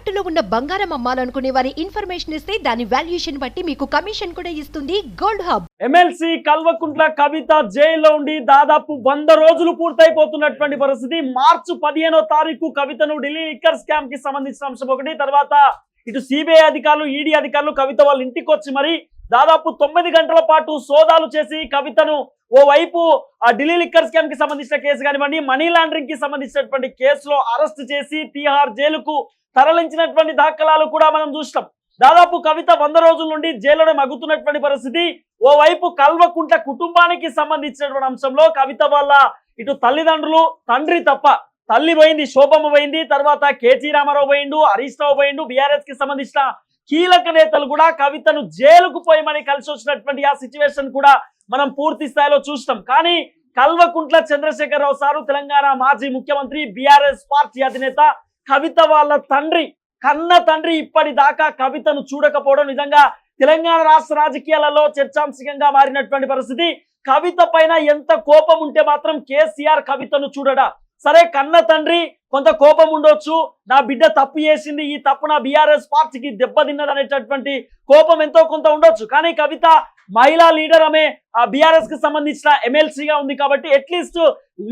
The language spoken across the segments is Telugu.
తాకట్టులో ఉన్న బంగారం అమ్మాలనుకునే వారి ఇన్ఫర్మేషన్ ఇస్తే దాని వాల్యుయేషన్ బట్టి మీకు కమిషన్ కూడా ఇస్తుంది gold hub. MLC Kalvakuntla Kavitha జైల్లో ఉండి దాదాపు వంద రోజులు పూర్తయిపోతున్నటువంటి పరిస్థితి. మార్చి పదిహేనో తారీఖు కవితను ఢిల్లీ లిక్కర్ స్కామ్కి సంబంధించిన అంశం ఒకటి. తర్వాత ఇటు సిబిఐ అధికారులు ఈడీ అధికారులు కవిత వాళ్ళ ఇంటికి వచ్చి మరి దాదాపు తొమ్మిది గంటల పాటు సోదాలు చేసి కవితను ఓ వైపు ఆ ఢిల్లీ లిక్కర్ స్కామ్కి సంబంధించిన కేసు కానివ్వండి మనీ లాండరింగ్కి సంబంధించినటువంటి కేసులో అరెస్ట్ చేసి తీహార్ జైలుకు తరలించినటువంటి దాఖలాలు కూడా మనం చూస్తాం దాదాపు కవిత వంద రోజుల నుండి జైల్లోనే మగ్గుతున్నటువంటి పరిస్థితి. ఓవైపు కల్వకుంట్ల కుటుంబానికి సంబంధించినటువంటి అంశంలో కవిత వల్ల ఇటు తల్లిదండ్రులు తండ్రి తప్ప తల్లి పోయింది శోభమ్మ పోయింది తర్వాత కేటీ రామారావు పోయిండు హరీష్ రావు పోయిండు బీఆర్ఎస్కి సంబంధించిన కీలక నేతలు కూడా కవితను జైలుకు పోయమని కలిసి వచ్చినటువంటి ఆ సిచ్యువేషన్ కూడా మనం పూర్తి స్థాయిలో చూస్తాం కానీ కల్వకుంట్ల చంద్రశేఖరరావు సారు తెలంగాణ మాజీ ముఖ్యమంత్రి బీఆర్ఎస్ పార్టీ అధినేత కవిత వాళ్ళ తండ్రి కన్న తండ్రి ఇప్పటిదాకా కవితను చూడకపోవడం నిజంగా తెలంగాణ రాష్ట్ర రాజకీయాలలో చర్చాంశకంగా మారినటువంటి పరిస్థితి. కవిత పైన ఎంత కోపం ఉంటే మాత్రం కేసీఆర్ కవితను చూడడా. సరే కన్న తండ్రి కొంత కోపం ఉండొచ్చు. నా బిడ్డ తప్పు చేసింది ఈ తప్పు నా బీఆర్ఎస్ పార్టీకి దెబ్బతిన్నది అనేటటువంటి కోపం ఎంతో కొంత ఉండొచ్చు. కానీ కవిత మహిళా లీడర్ ఆమె బీఆర్ఎస్కి సంబంధించిన ఎమ్మెల్సీగా ఉంది కాబట్టి అట్లీస్ట్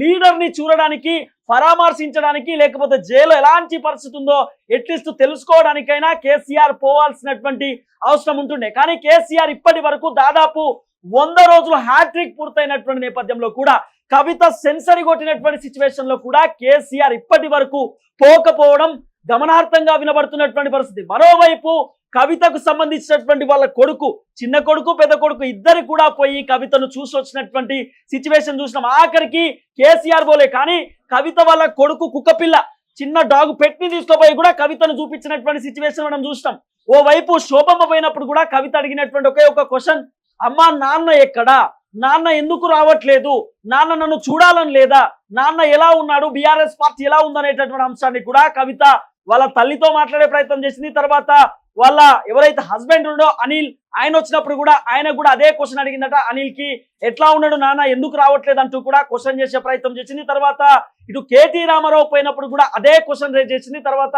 లీడర్ని చూడడానికి పరామర్శించడానికి లేకపోతే జైలు ఎలాంటి పరిస్థితి ఉందో అట్లీస్ట్ తెలుసుకోవడానికైనా కేసీఆర్ పోవాల్సినటువంటి అవసరం ఉంటుండే. కానీ కేసీఆర్ ఇప్పటి వరకు దాదాపు వంద రోజులు హ్యాట్రిక్ పూర్తయినటువంటి నేపథ్యంలో కూడా కవిత సెన్సరీ కొట్టినటువంటి సిచ్యువేషన్లో కూడా కేసీఆర్ ఇప్పటి వరకు పోకపోవడం గమనార్థంగా వినబడుతున్నటువంటి పరిస్థితి. మరోవైపు కవితకు సంబంధించినటువంటి వాళ్ళ కొడుకు చిన్న కొడుకు పెద్ద కొడుకు ఇద్దరు కూడా పోయి కవితను చూసి వచ్చినటువంటి సిచ్యువేషన్ చూసినాం. ఆఖరికి కేసీఆర్ పోలే. కానీ కవిత వాళ్ళ కొడుకు కుక్కపిల్ల చిన్న డాగ్ పెట్టి తీసుకుపోయి కూడా కవితను చూపించినటువంటి సిచ్యువేషన్ మనం చూస్తాం ఓ వైపు శోభమ్మ పోయినప్పుడు కూడా కవిత అడిగినటువంటి ఒకే ఒక క్వశ్చన్ అమ్మా నాన్న ఎక్కడా? నాన్న ఎందుకు రావట్లేదు? నాన్న నన్ను చూడాలని లేదా? నాన్న ఎలా ఉన్నాడు? బీఆర్ఎస్ పార్టీ ఎలా ఉందనేటటువంటి అంశాన్ని కూడా కవిత వాళ్ళ తల్లితో మాట్లాడే ప్రయత్నం చేసింది. తర్వాత వాళ్ళ ఎవరైతే హస్బెండ్ ఉండో అనిల్ ఆయన వచ్చినప్పుడు కూడా ఆయన కూడా అదే క్వశ్చన్ అడిగిందట అనిల్కి ఎట్లా ఉన్నాడు నాన్న? ఎందుకు రావట్లేదు అంటూ కూడా క్వశ్చన్ చేసే ప్రయత్నం చేసింది. తర్వాత ఇటు కేటీ రామారావు పోయినప్పుడు కూడా అదే క్వశ్చన్ రేజ్ చేసింది. తర్వాత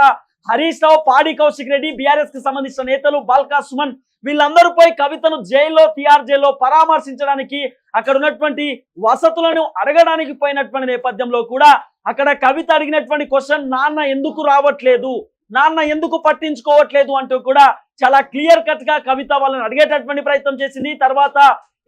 హరీష్ రావు పాడి కౌశిక్ రెడ్డి బీఆర్ఎస్కి సంబంధించిన నేతలు బాల్కా సుమన్ వీళ్ళందరూ పోయి కవితను జైల్లో టిఆర్ జైల్లో పరామర్శించడానికి అక్కడ ఉన్నటువంటి వసతులను అడగడానికి పోయినటువంటి నేపథ్యంలో కూడా అక్కడ కవిత అడిగినటువంటి క్వశ్చన్ నాన్న ఎందుకు రావట్లేదు? నాన్న ఎందుకు పట్టించుకోవట్లేదు అంటూ కూడా చాలా క్లియర్ కట్గా కవిత వాళ్ళని అడిగేటటువంటి ప్రయత్నం చేసింది. తర్వాత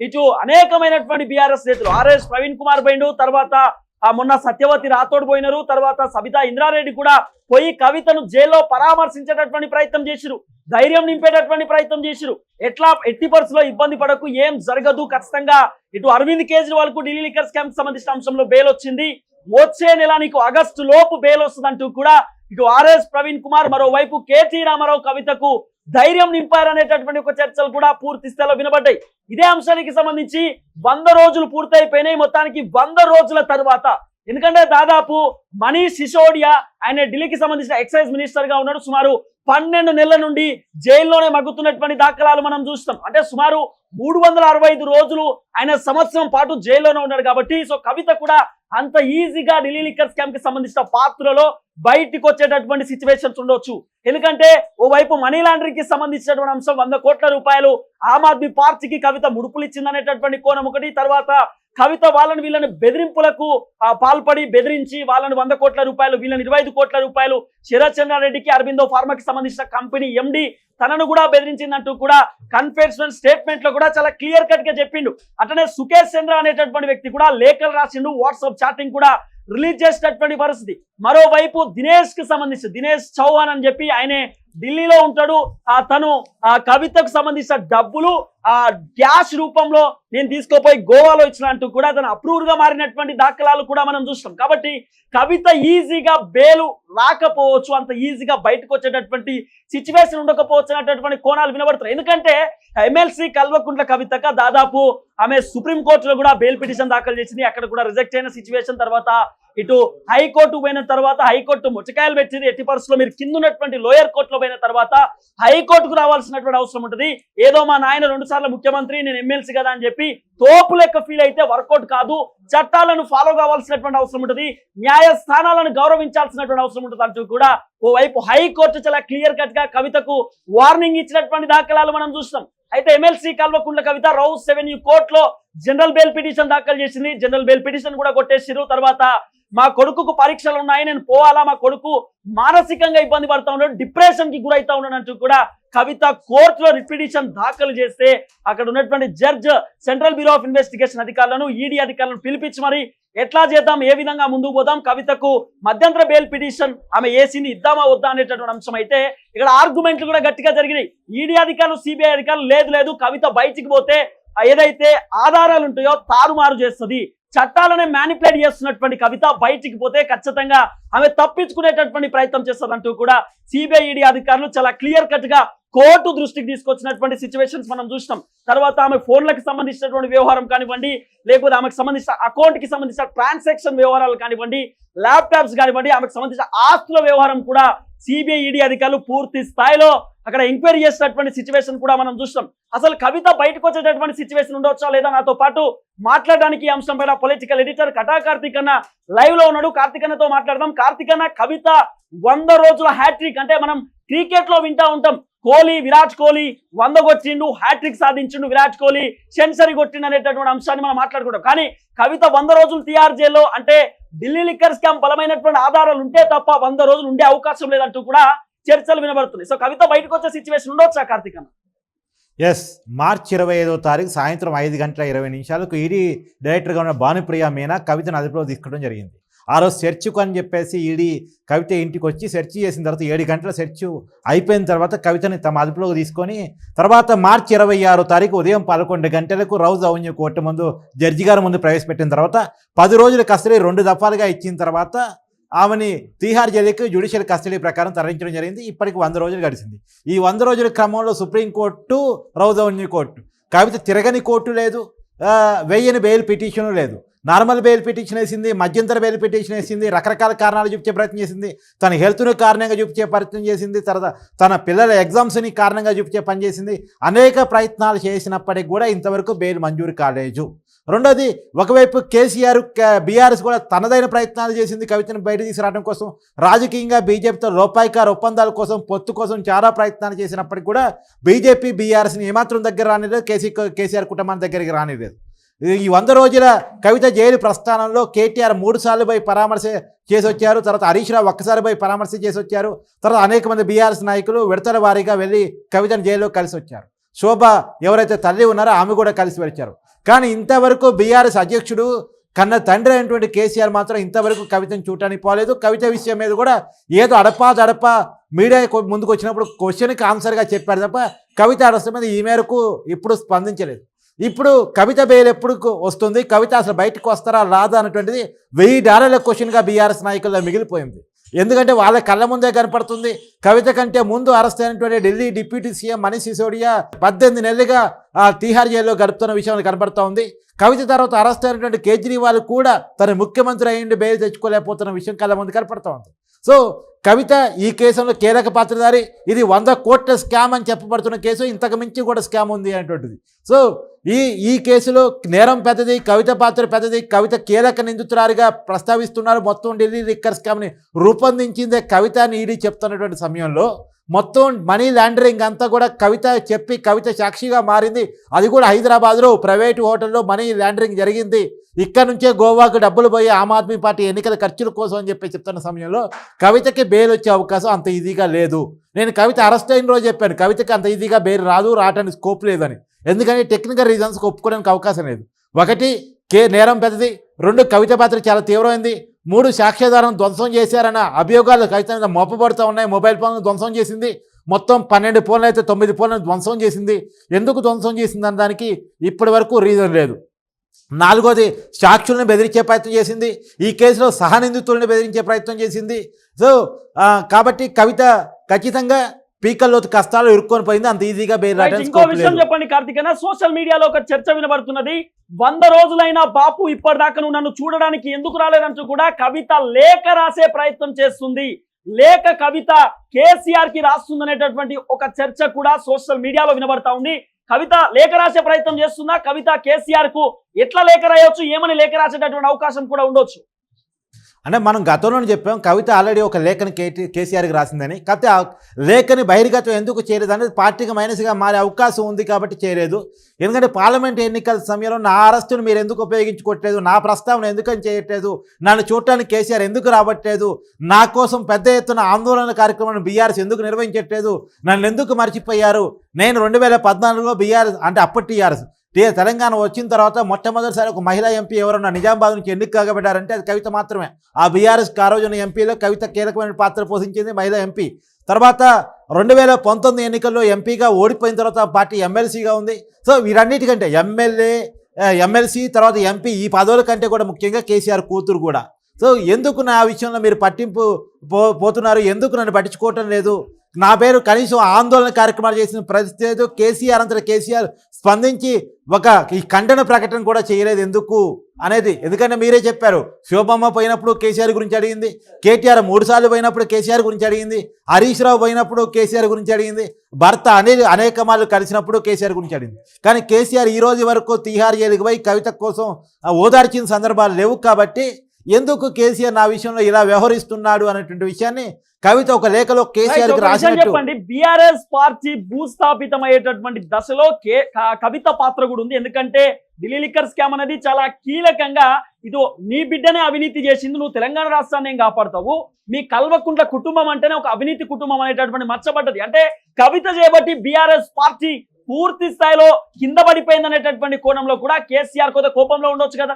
ఇటు అనేకమైనటువంటి బీఆర్ఎస్ నేతలు ఆర్ఎస్ ప్రవీణ్ కుమార్ బైండు తర్వాత ఆ మొన్న సత్యవతి రాథోడ్ పోయినారు తర్వాత సబితా ఇంద్రారెడ్డి కూడా పోయి కవితను జైల్లో పరామర్శించేటటువంటి ప్రయత్నం చేసిరు ధైర్యం నింపేటటువంటి ప్రయత్నం చేసిరు. ఎట్లా ఎట్టి పరిస్థితుల్లో ఇబ్బంది పడకు ఏం జరగదు ఖచ్చితంగా ఇటు అరవింద్ కేజ్రీవాల్కు ఢిల్లీ లిక్కర్ స్కామ్ సంబంధించిన అంశంలో బెయిల్ వచ్చింది. వచ్చే నెల నీకు ఆగస్టు లోపు బెయిల్ వస్తుందంటూ కూడా ఇటు ఆర్ఎస్ ప్రవీణ్ కుమార్ మరోవైపు కేటీ రామారావు కవితకు ధైర్యం నింపారనేటటువంటి ఒక చర్చలు కూడా పూర్తి స్థాయిలో వినబడ్డాయి. ఇదే అంశానికి సంబంధించి వంద రోజులు పూర్తయిపోయినాయి. మొత్తానికి వంద రోజుల తర్వాత ఎందుకంటే దాదాపు మనీష్ సిసోడియా ఆయన ఢిల్లీకి సంబంధించిన ఎక్సైజ్ మినిస్టర్గా ఉన్నాడు. సుమారు పన్నెండు నెలల నుండి జైల్లోనే మగ్గుతున్నటువంటి దాఖలాలు మనం చూస్తాం. అంటే సుమారు మూడు వందల అరవై ఐదు రోజులు ఆయన సంవత్సరం పాటు జైల్లోనే ఉన్నాడు కాబట్టి సో కవిత కూడా అంత ఈజీగా ఢిల్లీ లిక్కర్ స్కామ్కి సంబంధించిన పాత్రలో బయటికి వచ్చేటటువంటి సిచ్యువేషన్స్ ఉండొచ్చు. ఎందుకంటే ఓవైపు మనీ లాండరింగ్కి సంబంధించినటువంటి అంశం వంద కోట్ల రూపాయలు ఆమ్ ఆద్మీ పార్టీకి కవిత ముడుపులు ఇచ్చిందనేటటువంటి కోణం ఒకటి తర్వాత కవిత వాళ్ళని వీళ్ళని బెదిరింపులకు పాల్పడి బెదిరించి వాళ్ళని వంద కోట్ల రూపాయలు వీళ్ళని ఇరవై ఐదు కోట్ల రూపాయలు శరత్ చంద్రారెడ్డికి అరవిందో ఫార్మాకి సంబంధించిన కంపెనీ ఎండి తనను కూడా బెదిరించిందంటూ కూడా కన్ఫెషనల్ స్టేట్మెంట్లో కూడా చాలా క్లియర్ కట్గా చెప్పిండు. అట్లనే సుకేష్ చంద్ర అనేటటువంటి వ్యక్తి కూడా లేఖలు రాసిండు వాట్సాప్ చాటింగ్ కూడా రిలీజ్ చేసినటువంటి పరిస్థితి. మరోవైపు దినేష్కి సంబంధించి దినేష్ చౌహాన్ అని చెప్పి ఆయనే ఢిల్లీలో ఉంటాడు. ఆ తను ఆ కవితకు సంబంధించిన డబ్బులు ఆ క్యాష్ రూపంలో నేను తీసుకోపోయి గోవాలో ఇచ్చిన అంటూ కూడా తను అప్రూవ్గా మారినటువంటి దాఖలాలు కూడా మనం చూస్తాం. కాబట్టి కవిత ఈజీగా బేలు రాకపోవచ్చు అంత ఈజీగా బయటకు వచ్చేటటువంటి సిచ్యువేషన్ ఉండకపోవచ్చు అనేటటువంటి కోణాలు వినబడుతున్నాయి. ఎందుకంటే ఎమ్మెల్సీ కల్వకుంట్ల కవితక దాదాపు ఆమె సుప్రీం కోర్టులో కూడా బెయిల్ పిటిషన్ దాఖలు చేసింది. అక్కడ కూడా రిజెక్ట్ అయిన సిచ్యువేషన్ తర్వాత ఇటు హైకోర్టు పోయిన తర్వాత హైకోర్టు ముచ్చకాయలు పెట్టింది ఎట్టి పరిస్థితుల్లో మీరు కింద ఉన్నటువంటి లోయర్ కోర్టులో పోయిన తర్వాత హైకోర్టుకు రావాల్సినటువంటి అవసరం ఉంటుంది. ఏదో మా నాయన రెండు సార్లు ముఖ్యమంత్రి నేను ఎమ్మెల్సీ కదా అని చెప్పి తోపు లెక్క ఫీల్ అయితే వర్కౌట్ కాదు. చట్టాలను ఫాలో కావాల్సినటువంటి అవసరం ఉంటుంది. న్యాయస్థానాలను గౌరవించాల్సినటువంటి అవసరం ఉంటుంది. అంటూ కూడా ఓవైపు హైకోర్టు చాలా క్లియర్ కట్గా కవితకు వార్నింగ్ ఇచ్చినటువంటి దాఖలాలు మనం చూస్తాం. అయితే MLC Kalvakuntla Kavitha Rouse avenue కోర్టులో జనరల్ బెయిల్ పిటిషన్ దాఖలు చేసింది. జనరల్ బెయిల్ పిటిషన్ కూడా కొట్టేసిరు తర్వాత మా కొడుకుకు పరీక్షలు ఉన్నాయి. నేను పోవాలా? మా కొడుకు మానసికంగా ఇబ్బంది పడతా ఉన్నాడు. డిప్రెషన్కి గురైతా ఉన్నాడు కూడా కవిత కోర్టులో రిపిటిషన్ దాఖలు చేస్తే అక్కడ ఉన్నటువంటి judge central bureau of investigation అధికారులను ఈడీ అధికారులను పిలిపించి మరి ఎట్లా చేద్దాం? ఏ విధంగా ముందుకు పోదాం? కవితకు మధ్యంతర బెయిల్ పిటిషన్ ఆమె ఏసీని ఇద్దామా? వద్దా? అనేటటువంటి అంశం అయితే ఇక్కడ ఆర్గ్యుమెంట్లు కూడా గట్టిగా జరిగినాయి. ఈడీ అధికారులు సిబిఐ అధికారులు లేదు లేదు. కవిత బయటికి పోతే ఏదైతే ఆధారాలు ఉంటాయో తారుమారు చేస్తుంది. చట్టాలనే మ్యానిపులేట్ చేస్తున్నటువంటి కవిత బయటికి పోతే ఖచ్చితంగా ఆమె తప్పించుకునేటటువంటి ప్రయత్నం చేస్తుందంటూ కూడా సిబిఐ ఈడీ అధికారులు చాలా క్లియర్ కట్గా కోర్టు దృష్టికి తీసుకొచ్చినటువంటి సిచ్యువేషన్స్ మనం చూసినాం. తర్వాత ఆమె ఫోన్లకు సంబంధించినటువంటి వ్యవహారం కానివ్వండి లేకపోతే ఆమెకు సంబంధించిన అకౌంట్కి సంబంధించిన ట్రాన్సాక్షన్ వ్యవహారాలు కానివ్వండి ల్యాప్టాప్స్ కానివ్వండి ఆమెకు సంబంధించిన ఆస్తుల వ్యవహారం కూడా సిబిఐ ఈడీ అధికారులు పూర్తి స్థాయిలో అక్కడ ఎంక్వైరీ చేసినటువంటి సిచ్యువేషన్ కూడా మనం చూస్తాం అసలు కవిత బయటకు వచ్చేటటువంటి సిచ్యువేషన్ ఉండొచ్చా లేదా నాతో పాటు మాట్లాడడానికి ఈ అంశం పైన పొలిటికల్ ఎడిటర్ కటా కార్తిక్ అన్న లైవ్లో ఉన్నాడు. కార్తిక్ అన్నతో మాట్లాడదాం. కార్తిక్ అన్న కవిత వంద రోజుల హ్యాట్రిక్ అంటే మనం క్రికెట్లో వింటా ఉంటాం. కోహ్లీ విరాట్ కోహ్లీ వంద కొట్టిండు హ్యాట్రిక్ సాధించిండు విరాట్ కోహ్లీ. సెంచరీ కొట్టిండు అనేటటువంటి అంశాన్ని మనం మాట్లాడుకుంటాం. కానీ కవిత వంద రోజులు తిహార్ జైల్లో అంటే ఢిల్లీ లిక్కర్ స్కామ్ బలమైనటువంటి ఆధారాలు ఉంటే తప్ప వంద రోజులు ఉండే అవకాశం లేదంటూ కూడా చర్చలు వినబడుతున్నాయి. సో కవిత బయటకు వచ్చే సిచ్యువేషన్ ఉండొచ్చా కార్తిక్ అన్న? ఎస్ మార్చ్ ఇరవై ఐదో తారీఖు సాయంత్రం ఐదు గంటల ఇరవై నిమిషాలకు ఈడీ డైరెక్టర్గా ఉన్న భానుప్రియ మీనా కవితను అదుపులో తీసుకోవడం జరిగింది. ఆ రోజు సెర్చ్కు అని చెప్పేసి ఈడీ కవిత ఇంటికి వచ్చి సెర్చ్ చేసిన తర్వాత ఏడు గంటల సెర్చ్ అయిపోయిన తర్వాత కవితని తమ అదుపులోకి తీసుకొని తర్వాత మార్చి ఇరవై ఆరో తారీఖు ఉదయం పదకొండు గంటలకు రౌజ్ అవెన్యూ కోర్టు ముందు జడ్జి గారి ముందు ప్రవేశపెట్టిన తర్వాత పది రోజుల కస్టడీ రెండు దఫాలుగా ఇచ్చిన తర్వాత ఆమెని తీహార్ జైలుకి జ్యుడిషియల్ కస్టడీ ప్రకారం తరలించడం జరిగింది. ఇప్పటికి వంద రోజులు గడిచింది. ఈ వంద రోజుల క్రమంలో supreme court Rouse avenue court. Kavitha తిరగని కోర్టు లేదు. వెయ్యని బెయిల్ పిటిషన్ లేదు. నార్మల్ బెయిల్ పిటిషన్ వేసింది మధ్యంతర బెయిల్ పిటిషన్ వేసింది రకరకాల కారణాలు చూపించే ప్రయత్నం చేసింది. తన హెల్త్ను కారణంగా చూపించే ప్రయత్నం చేసింది తర్వాత తన పిల్లల ఎగ్జామ్స్ని కారణంగా చూపించే పని చేసింది. అనేక ప్రయత్నాలు చేసినప్పటికి కూడా ఇంతవరకు బెయిల్ మంజూరు కాలేదు. రెండోది ఒకవైపు కేసీఆర్ బీఆర్ఎస్ కూడా తనదైన ప్రయత్నాలు చేసింది కవితను బయట తీసుకురావడం కోసం. రాజకీయంగా బీజేపీతో లోపాయికార ఒప్పందాల కోసం పొత్తు కోసం చాలా ప్రయత్నాలు చేసినప్పటికీ కూడా బీజేపీ బీఆర్ఎస్ని ఏమాత్రం దగ్గర రానిలేదు. కేసీ కేసీఆర్ కుటుంబాన్ని దగ్గరికి రానిలేదు. ఈ వంద రోజుల కవిత జైలు ప్రస్థానంలో కేటీఆర్ మూడు సార్లు పోయి పరామర్శ చేసి వచ్చారు తర్వాత హరీష్ రావు ఒక్కసారి పోయి పరామర్శ చేసి వచ్చారు తర్వాత అనేక మంది బీఆర్ఎస్ నాయకులు విడతల వారీగా వెళ్ళి కవితను జైల్లో కలిసి వచ్చారు శోభ ఎవరైతే తల్లి ఉన్నారో ఆమె కూడా కలిసి వచ్చారు కానీ ఇంతవరకు బీఆర్ఎస్ అధ్యక్షుడు కన్న తండ్రి అయినటువంటి కేసీఆర్ మాత్రం ఇంతవరకు కవితను చూడటానికి పోలేదు. కవిత విషయం మీద కూడా ఏదో అడపా దడపా మీడియా ముందుకు వచ్చినప్పుడు క్వశ్చన్కి ఆన్సర్గా చెప్పారు తప్ప కవిత అరెస్ట్ మీద ఈ మేరకు ఇప్పుడు స్పందించలేదు. ఇప్పుడు కవిత బెయిల్ ఎప్పుడు వస్తుంది? కవిత అసలు బయటకు వస్తారా రాదా అనేటువంటిది వెయ్యి డాలర్ల క్వశ్చన్గా బీఆర్ఎస్ నాయకుల్లో మిగిలిపోయింది. ఎందుకంటే వాళ్ళ కళ్ళ ముందే కనపడుతుంది. కవిత కంటే ముందు అరెస్ట్ అయినటువంటి ఢిల్లీ డిప్యూటీ సీఎం మనీష్ సిసోడియా పద్దెనిమిది నెలలుగా ఆ తీహార్ జైల్లో గడుపుతున్న విషయం కనపడుతూ ఉంది. కవిత తర్వాత అరెస్ట్ అయినటువంటి కేజ్రీవాల్ కూడా తన ముఖ్యమంత్రి అయ్యిండి బెయిల్ తెచ్చుకోలేకపోతున్న విషయం కళ్ళ ముందు కనపడుతూ ఉంది. సో కవిత ఈ కేసులో కీలక పాత్రధారి. ఇది వంద కోట్ల స్కామ్ అని చెప్పబడుతున్న కేసు. ఇంతకు మించి కూడా స్కామ్ ఉంది అనేటువంటిది. సో ఈ ఈ కేసులో నేరం పెద్దది కవిత పాత్ర పెద్దది. కవిత కీలక నిందితురారిగా ప్రస్తావిస్తున్నారు. మొత్తం ఢిల్లీ లిక్కర్ స్కామ్ని రూపొందించిందే కవిత అని ఈడీ చెప్తున్నటువంటి సమయంలో. మొత్తం మనీ లాండరింగ్ అంతా కూడా కవిత చెప్పి కవిత సాక్షిగా మారింది. అది కూడా హైదరాబాద్లో ప్రైవేటు హోటల్లో మనీ లాండరింగ్ జరిగింది. ఇక్కడ నుంచే గోవాకు డబ్బులు పోయి ఆమ్ ఆద్మీ పార్టీ ఎన్నికల ఖర్చుల కోసం అని చెప్పి చెప్తున్న సమయంలో కవితకి బెయిల్ వచ్చే అవకాశం అంత ఈజీగా లేదు. నేను కవిత అరెస్ట్ అయిన రోజు చెప్పాను కవితకి అంత ఈజీగా బెయిల్ రాదు రావడానికి స్కోప్ లేదని. ఎందుకని? టెక్నికల్ రీజన్స్కి ఒప్పుకోవడానికి అవకాశం లేదు. ఒకటి కే నేరం పెద్దది. రెండు కవిత పాత్ర చాలా తీవ్రమైంది. మూడు సాక్ష్యాధారం ధ్వంసం చేశారన్న అభియోగాలు కవిత మీద మోపబడుతూ ఉన్నాయి. మొబైల్ ఫోన్ ధ్వంసం చేసింది. మొత్తం పన్నెండు ఫోన్లు అయితే తొమ్మిది ఫోన్లను ధ్వంసం చేసింది. ఎందుకు ధ్వంసం చేసింది అన్న దానికి ఇప్పటి వరకు రీజన్ లేదు. నాలుగోది సాక్షులను బెదిరించే ప్రయత్నం చేసింది. ఈ కేసులో సహనిందితులను బెదిరించే ప్రయత్నం చేసింది. సో కాబట్టి కవిత ఖచ్చితంగా పీకల్లోతు కష్టాలు ఇరుక్కొని పోయింది. అంత ఈజీగా ఇంకో విషయం చెప్పండి కార్తికేన సోషల్ మీడియాలో ఒక చర్చ వినబడుతున్నది. వంద రోజులైన బాపు ఇప్పటిదాకా నువ్వు నన్ను చూడడానికి ఎందుకు రాలేదంటూ కూడా కవిత లేఖ రాసే ప్రయత్నం చేస్తుంది. లేఖ కవిత కేసీఆర్కి రాస్తుంది అనేటటువంటి ఒక చర్చ కూడా సోషల్ మీడియాలో వినబడతా ఉంది. కవిత లేఖ రాసే ప్రయత్నం చేస్తున్నా. కవిత కేసీఆర్కు ఎట్లా లేఖ రాయొచ్చు? ఏమని లేఖ రాసేటటువంటి అవకాశం కూడా ఉండొచ్చు. అంటే మనం గతంలోనే చెప్పాం కవిత ఆల్రెడీ ఒక లేఖని కేటీ కేసీఆర్కి రాసిందని. కాకపోతే ఆ లేఖని బహిర్గతం ఎందుకు చేయలేదు అనేది పార్టీకి మైనస్గా మారే అవకాశం ఉంది కాబట్టి చేయలేదు. ఎందుకంటే పార్లమెంట్ ఎన్నికల సమయంలో నా అరెస్టును మీరు ఎందుకు ఉపయోగించుకోవట్లేదు? నా ప్రస్తావన ఎందుకని చేయట్లేదు? నన్ను చూడటానికి కేసీఆర్ ఎందుకు రావట్లేదు? నా కోసం పెద్ద ఎత్తున ఆందోళన కార్యక్రమాన్ని బీఆర్ఎస్ ఎందుకు నిర్వహించట్లేదు? నన్ను ఎందుకు మర్చిపోయారు? నేను రెండు వేల పద్నాలుగులో బీఆర్ఎస్ అంటే అప్పటి టీఆర్ఎస్. తెలంగాణ వచ్చిన తర్వాత మొట్టమొదటిసారి ఒక మహిళా ఎంపీ ఎవరన్నా నిజామాబాద్ నుంచి ఎన్నిక కాగబడ్డారంటే అది కవిత మాత్రమే. ఆ బీఆర్ఎస్ ఆ రోజున ఎంపీలో కవిత కీలకమైన పాత్ర పోషించింది మహిళా ఎంపీ. తర్వాత రెండు వేల పంతొమ్మిది ఎన్నికల్లో ఎంపీగా ఓడిపోయిన తర్వాత పార్టీ ఎమ్మెల్సీగా ఉంది. సో వీరన్నిటికంటే ఎమ్మెల్యే ఎమ్మెల్సీ తర్వాత ఎంపీ ఈ పదవుల కంటే కూడా ముఖ్యంగా కేసీఆర్ కూతురు కూడా. సో ఎందుకు నా విషయంలో మీరు పట్టింపు పో పోతున్నారు? ఎందుకు నన్ను పట్టించుకోవటం లేదు? నా పేరు కనీసం ఆందోళన కార్యక్రమాలు చేసిన ప్రతి లేదు. కేసీఆర్ అంతా కేసీఆర్ స్పందించి ఒక ఈ ఖండన ప్రకటన కూడా చేయలేదు ఎందుకు అనేది ఎందుకంటే మీరే చెప్పారు. శోభమ్మ పోయినప్పుడు కేసీఆర్ గురించి అడిగింది. కేటీఆర్ మూడు సార్లు పోయినప్పుడు కేసీఆర్ గురించి అడిగింది. హరీష్ రావు పోయినప్పుడు కేసీఆర్ గురించి అడిగింది. భర్త అనే అనేక మార్లు కలిసినప్పుడు కేసీఆర్ గురించి అడిగింది. కానీ కేసీఆర్ ఈ రోజు వరకు తీహార్ జైలుకి పోయి కవిత కోసం ఓదార్చిన సందర్భాలు లేవు కాబట్టి ఎందుకు కేసీఆర్ నా విషయంలో ఇలా వ్యవహరిస్తున్నాడు అనేటువంటి విషయాన్ని కవిత ఒక లేఖలో రాసినట్టు. చెప్పండి. బిఆర్ఎస్ పార్టీ భూస్థాపితమయ్యేటటువంటి దశలో కవిత పాత్ర కూడా ఉంది. ఎందుకంటే ఢిల్లీ లిక్కర్ స్కామ్ అనేది చాలా కీలకంగా ఇదో నీ బిడ్డనే అవినీతి చేసింది నువ్వు తెలంగాణ రాష్ట్రాన్ని ఏం కాపాడతావు? మీ కల్వకుంట్ల కుటుంబం అంటేనే ఒక అవినీతి కుటుంబం అనేటటువంటి మచ్చబడ్డది. అంటే కవిత చేయబట్టి బిఆర్ఎస్ పార్టీ పూర్తి స్థాయిలో కింద పడిపోయింది అనేటటువంటి కోణంలో కూడా కేసీఆర్ కొద్దిగా కోపంలో ఉండొచ్చు కదా.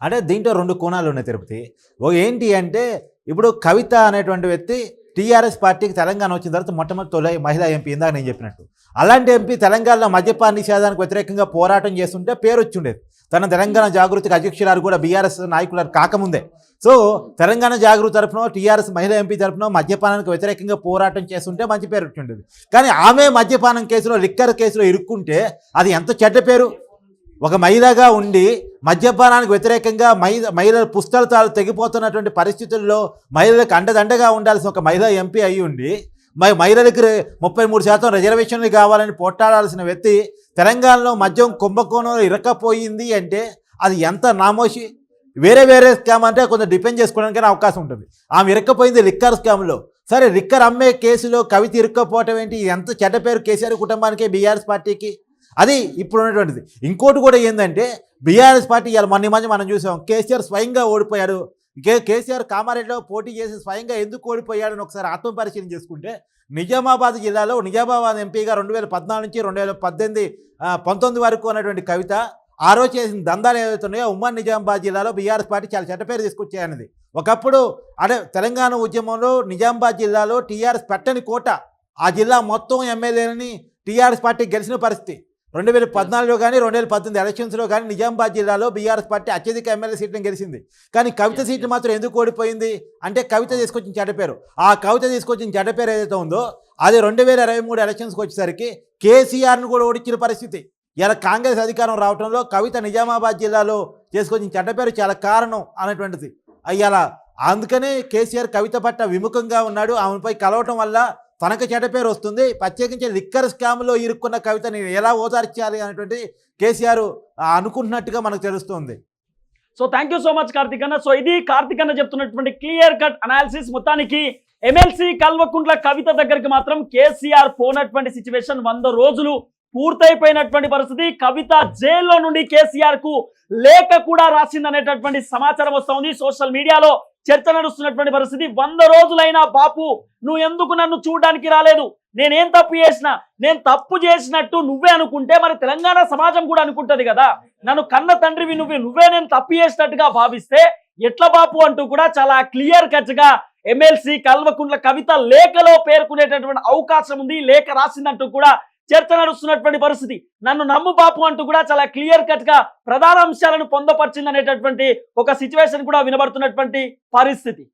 అంటే దీంట్లో రెండు కోణాలు ఉన్నాయి తిరుపతి. ఓ ఏంటి అంటే ఇప్పుడు కవిత అనేటువంటి వ్యక్తి టీఆర్ఎస్ పార్టీకి తెలంగాణ వచ్చిన తర్వాత మొట్టమొదటి తొలి మహిళా ఎంపీ ఇందాక నేను చెప్పినట్టు. అలాంటి ఎంపీ తెలంగాణలో మద్యపాన నిషేధానికి వ్యతిరేకంగా పోరాటం చేస్తుంటే పేరు వచ్చి ఉండేది. తన తెలంగాణ జాగృతికి అధ్యక్షురాలు కూడా బీఆర్ఎస్ నాయకులు కాకముందే. సో తెలంగాణ జాగృతి తరఫున టీఆర్ఎస్ మహిళా ఎంపీ తరఫున మద్యపానానికి వ్యతిరేకంగా పోరాటం చేస్తుంటే మంచి పేరు వచ్చి ఉండేది. కానీ ఆమె మద్యపానం కేసులో లిక్కర్ కేసులో ఇరుక్కుంటే అది ఎంత చెడ్డ పేరు? ఒక మహిళగా ఉండి మద్యపానానికి వ్యతిరేకంగా మహిళ మహిళల పుస్తకాలు తెగిపోతున్నటువంటి పరిస్థితుల్లో మహిళలకు అండదండగా ఉండాల్సిన ఒక మహిళ ఎంపీ అయి ఉండి మరి మహిళలకు ముప్పై మూడు శాతం రిజర్వేషన్లు కావాలని పోట్లాడాల్సిన వ్యక్తి తెలంగాణలో మద్యం కుంభకోణంలో ఇరకపోయింది అంటే అది ఎంత నామోషి? వేరే వేరే స్కామ్ అంటే కొంచెం డిపెండ్ చేసుకోవడానికి అవకాశం ఉంటుంది. ఆమె ఇరక్కపోయింది లిక్కర్ స్కామ్లో. సరే లిక్కర్ అమ్మే కేసులో కవిత ఇరుక్కపోవటం ఏంటి? ఎంత చెడ్డ పేరు కేసీఆర్ కుటుంబానికి బీఆర్ఎస్ పార్టీకి? అది ఇప్పుడు ఉన్నటువంటిది ఇంకోటి కూడా ఏంటంటే బీఆర్ఎస్ పార్టీ ఇవాళ మొన్న మధ్య మనం చూసాం కేసీఆర్ స్వయంగా ఓడిపోయాడు. కే కేసీఆర్ కామారెడ్డిలో పోటీ చేసి స్వయంగా ఎందుకు ఓడిపోయాడని ఒకసారి ఆత్మపరిశీలన చేసుకుంటే నిజామాబాద్ జిల్లాలో నిజామాబాద్ ఎంపీగా రెండు వేల పద్నాలుగు నుంచి రెండు వేల పద్దెనిమిది పంతొమ్మిది వరకు ఉన్నటువంటి కవిత ఆ రోజు చేసిన దందాలు ఏదైతున్నాయో ఉమ్మడి నిజామాబాద్ జిల్లాలో బీఆర్ఎస్ పార్టీ చాలా చెడ్డ పేరు తీసుకొచ్చాయన్నది. ఒకప్పుడు అదే తెలంగాణ ఉద్యమంలో నిజామాబాద్ జిల్లాలో టీఆర్ఎస్ పెట్టని కోట ఆ జిల్లా మొత్తం ఎమ్మెల్యేలని టీఆర్ఎస్ పార్టీ గెలిచిన పరిస్థితి. రెండు వేల పద్నాలుగులో కానీ రెండు వేల పద్దెనిమిది ఎలక్షన్స్లో కానీ నిజామాబాద్ జిల్లాలో బీఆర్ఎస్ పార్టీ అత్యధిక ఎమ్మెల్యే సీట్లను గెలిచింది. కానీ కవిత సీట్లు మాత్రం ఎందుకు ఓడిపోయింది? అంటే కవిత తీసుకొచ్చిన చెడ్డపేరు ఆ కవిత తీసుకొచ్చిన చెడ్డపేరు ఏదైతే ఉందో అది రెండు వేల ఇరవై మూడు ఎలక్షన్స్కి వచ్చేసరికి కేసీఆర్ను కూడా ఓడించిన పరిస్థితి. ఇలా కాంగ్రెస్ అధికారం రావడంలో కవిత నిజామాబాద్ జిల్లాలో చేసుకొచ్చిన చెడ్డపేరు చాలా కారణం అనేటువంటిది. అయ్యాల అందుకనే కేసీఆర్ కవిత పట్ల విముఖంగా ఉన్నాడు. ఆమెపై కలవటం వల్ల తనకు చెడ్డ పేరు వస్తుంది. ప్రత్యేకించి లిక్కర్ స్కామ్లో ఇరుక్కున్న కవితని ఎలా ఓదార్చాలి అనేటువంటి కేసీఆర్ అనుకుంటున్నట్టుగా మనకు తెలుస్తుంది. So thank you so much Karthik అన్న. సో ఇది కార్తిక్ అన్న చెప్తున్నటువంటి క్లియర్ కట్ అనాలిసిస్ మొత్తానికి ఎమ్మెల్సీ కల్వకుంట్ల కవిత దగ్గరికి మాత్రం కేసీఆర్ పోనటువంటి సిచ్యువేషన్ వంద రోజులు పూర్తయిపోయినటువంటి పరిస్థితి. కవిత జైల్లో నుండి కేసీఆర్కు లేఖ కూడా రాసిందనేటటువంటి సమాచారం వస్తుంది. సోషల్ మీడియాలో చర్చ నడుస్తున్నటువంటి పరిస్థితి. వంద రోజులైనా బాపు నువ్వు ఎందుకు నన్ను చూడడానికి రాలేదు? నేనేం తప్పు చేసిన నేను తప్పు చేసినట్టు నువ్వే అనుకుంటే మరి తెలంగాణ సమాజం కూడా అనుకుంటది కదా. నన్ను కన్న తండ్రివి నువ్వే నువ్వే నేను తప్పు చేసినట్టుగా భావిస్తే ఎట్ల బాపు అంటూ కూడా చాలా క్లియర్ కట్గా ఎమ్మెల్సీ కల్వకుంట్ల కవిత లేఖలో పేర్కొనేటటువంటి అవకాశం ఉంది. లేఖ రాసిందంటూ కూడా చర్చ నడుస్తున్నటువంటి పరిస్థితి. నన్ను నమ్ము బాపు అంటూ కూడా చాలా క్లియర్ కట్గా ప్రధాన అంశాలను పొందపరిచింది అనేటటువంటి ఒక సిచ్యువేషన్ కూడా వినబడుతున్నటువంటి పరిస్థితి.